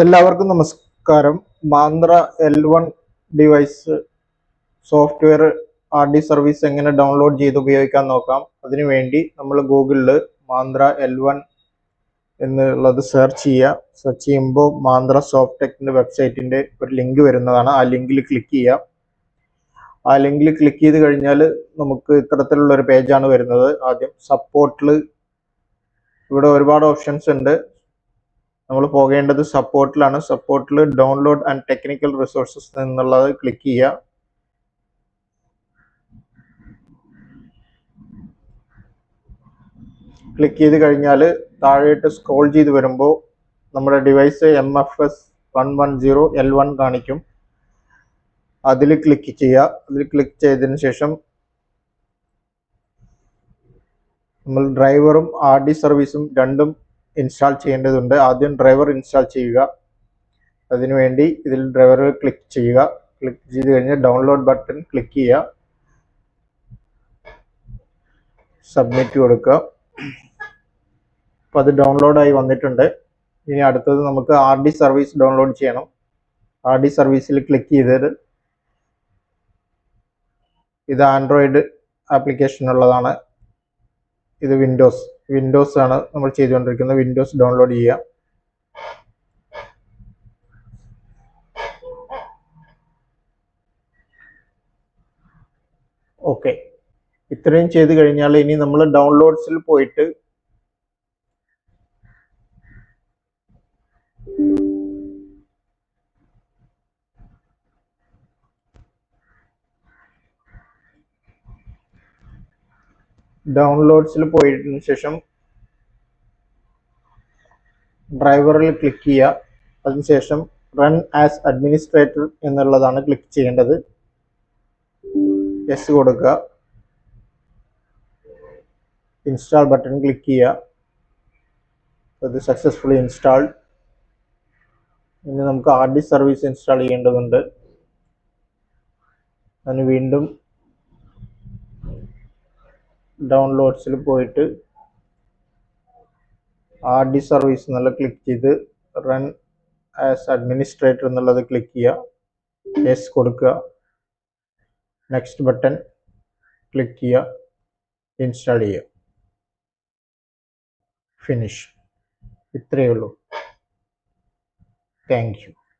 എല്ലാവർക്കും നമസ്കാരം. Mantra L one device software R D service എങ്ങനെ ഡൗൺലോഡ് ചെയ്ത് ഉപയോഗിക്കാൻ നോക്കാം. അതിനുവേണ്ടി നമ്മൾ ഗൂഗിളിൽ മാന്ത്ര എൽ വൺ എന്നുള്ളത് സെർച്ച് ചെയ്യുക. സെർച്ച് ചെയ്യുമ്പോൾ മാന്ത്ര സോഫ്റ്റ് ടെക്കിന്റെ വെബ്സൈറ്റിന്റെ ഒരു ലിങ്ക് വരുന്നതാണ്. ആ ലിങ്കിൽ ക്ലിക്ക് ചെയ്യുക. ആ ലിങ്കിൽ ക്ലിക്ക് ചെയ്ത് കഴിഞ്ഞാൽ നമുക്ക് ഇത്തരത്തിലുള്ള ഒരു പേജാണ് വരുന്നത്. ആദ്യം സപ്പോർട്ടിൽ ഇവിടെ ഒരുപാട് ഓപ്ഷൻസ് ഉണ്ട്. നമ്മൾ പോകേണ്ടത് സപ്പോർട്ടിലാണ് സപ്പോർട്ടിൽ ഡൗൺലോഡ് ആൻഡ് ടെക്നിക്കൽ റിസോഴ്സസ് എന്നുള്ളത് ക്ലിക്ക് ചെയ്യുക. ക്ലിക്ക് ചെയ്ത് കഴിഞ്ഞാൽ താഴെയിട്ട് സ്ക്രോൾ ചെയ്ത് വരുമ്പോൾ നമ്മുടെ device M F S one one zero L one കാണിക്കും. അതിൽ ക്ലിക്ക് ചെയ്യുക. അതിൽ ക്ലിക്ക് ചെയ്തതിന് ശേഷം നമ്മൾ ഡ്രൈവറും ആർ ഡി സർവീസും രണ്ടും ഇൻസ്റ്റാൾ ചെയ്യേണ്ടതുണ്ട്. ആദ്യം ഡ്രൈവർ ഇൻസ്റ്റാൾ ചെയ്യുക. അതിനുവേണ്ടി ഇതിൽ ഡ്രൈവറിൽ ക്ലിക്ക് ചെയ്യുക. ക്ലിക്ക് ചെയ്ത് കഴിഞ്ഞ് ഡൗൺലോഡ് ബട്ടൺ ക്ലിക്ക് ചെയ്യുക. സബ്മിറ്റ് കൊടുക്കുക. അപ്പോൾ അത് ഡൗൺലോഡായി വന്നിട്ടുണ്ട്. ഇനി അടുത്തത് നമുക്ക് ആർ ഡി സർവീസ് ഡൗൺലോഡ് ചെയ്യണം. ആർ ഡി സർവീസിൽ ക്ലിക്ക് ചെയ്തത് ഇത് ആൻഡ്രോയിഡ് ആപ്ലിക്കേഷൻ ഉള്ളതാണ്. ഇത് വിൻഡോസ് വിൻഡോസ് ആണ് നമ്മൾ ചെയ്തുകൊണ്ടിരിക്കുന്നത്. വിൻഡോസ് ഡൗൺലോഡ് ചെയ്യുക. ഓക്കെ ഇത്രയും ചെയ്ത് കഴിഞ്ഞാൽ ഇനി നമ്മൾ ഡൗൺലോഡ്സിൽ പോയിട്ട് ഡൗൺലോഡ്സിൽ പോയതിനു ശേഷം ഡ്രൈവറിൽ ക്ലിക്ക് ചെയ്യുക. അതിനുശേഷം റൺ ആസ് അഡ്മിനിസ്ട്രേറ്റർ എന്നുള്ളതാണ് ക്ലിക്ക് ചെയ്യേണ്ടത്. യെസ് കൊടുക്കുക. ഇൻസ്റ്റാൾ ബട്ടൺ ക്ലിക്ക് ചെയ്യുക. അത് സക്സസ്ഫുള്ളി ഇൻസ്റ്റാൾഡ് ഇനി നമുക്ക് ആർ ഡി സർവീസ് ഇൻസ്റ്റാൾ ചെയ്യേണ്ടതുണ്ട്. അതിന് വീണ്ടും ഡൗൺലോഡ്സിൽ പോയിട്ട് ആർ ഡി സർവീസ് എന്നുള്ള ക്ലിക്ക് ചെയ്ത് റൺ ആസ് അഡ്മിനിസ്ട്രേറ്റർ എന്നുള്ളത് ക്ലിക്ക് ചെയ്യുക. എസ് കൊടുക്കുക. നെക്സ്റ്റ് ബട്ടൺ ക്ലിക്ക് ചെയ്യുക. ഇൻസ്റ്റാൾ ചെയ്യുക. ഫിനിഷ് ഇത്രയേ ഉള്ളൂ. Thank you